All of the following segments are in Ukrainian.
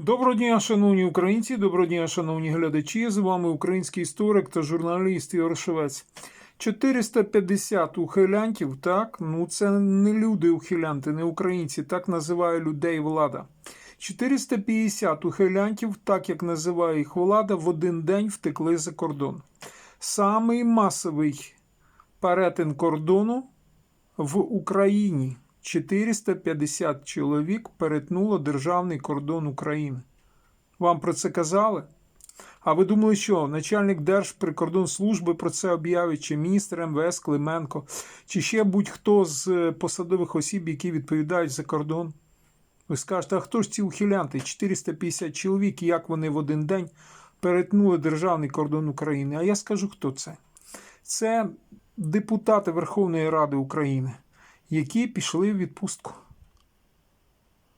Доброго дня, шановні українці, доброго дня, шановні глядачі. З вами український історик та журналіст Ігор Шевець. 450 ухилянтів, так, ну це не люди ухилянти, не українці, так називає людей влада. 450 ухилянтів, так як називає їх влада, в один день втекли за кордон. Самий масовий перетин кордону в Україні. 450 чоловік перетнуло державний кордон України. Вам про це казали? А ви думали, що начальник Держприкордонслужби про це об'явить, чи міністр МВС Клименко, чи ще будь-хто з посадових осіб, які відповідають за кордон? Ви скажете, а хто ж ці ухилянти? 450 чоловік, і як вони в один день перетнули державний кордон України? А я скажу, хто це? Це депутати Верховної Ради України які пішли в відпустку.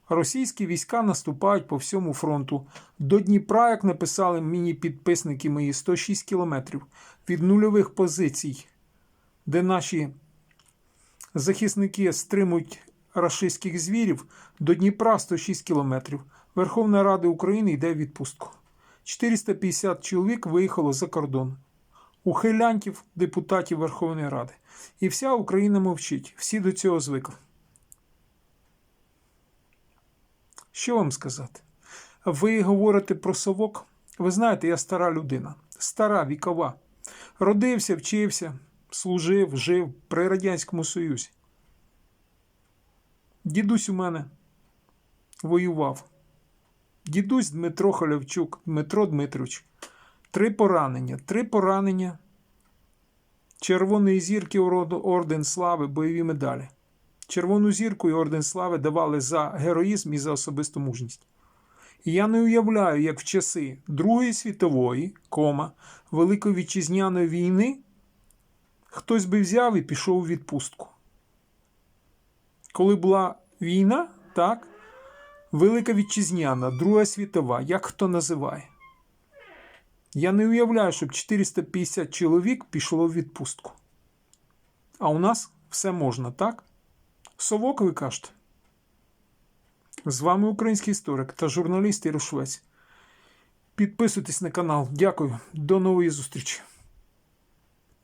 Російські війська наступають по всьому фронту. До Дніпра, як написали мені підписники мої, 106 кілометрів від нульових позицій, де наші захисники стримують рашистських звірів, до Дніпра 106 кілометрів. Верховна Рада України йде в відпустку. 450 чоловік виїхало за кордон ухилянтів депутатів Верховної Ради. І вся Україна мовчить, всі до цього звикли. Що вам сказати? Ви говорите про совок? Ви знаєте, я стара людина, стара вікова. Родився, вчився, служив, жив при Радянському Союзі. Дідусь у мене воював. Дідусь Дмитро Халявчук, Дмитро Дмитрович. Три поранення. Три поранення. Червоної зірки Орден Слави, бойові медалі. Червону зірку і Орден Слави давали за героїзм і за особисту мужність. І я не уявляю, як в часи Другої світової, кома, Великої Вітчизняної війни хтось би взяв і пішов у відпустку. Коли була війна, так, Велика Вітчизняна, Друга світова, як хто називає. Я не уявляю, щоб 450 чоловік пішло в відпустку. А у нас все можна, так? Совок, ви кажете? З вами український історик та журналіст Ірушвець. Підписуйтесь на канал. Дякую. До нової зустрічі.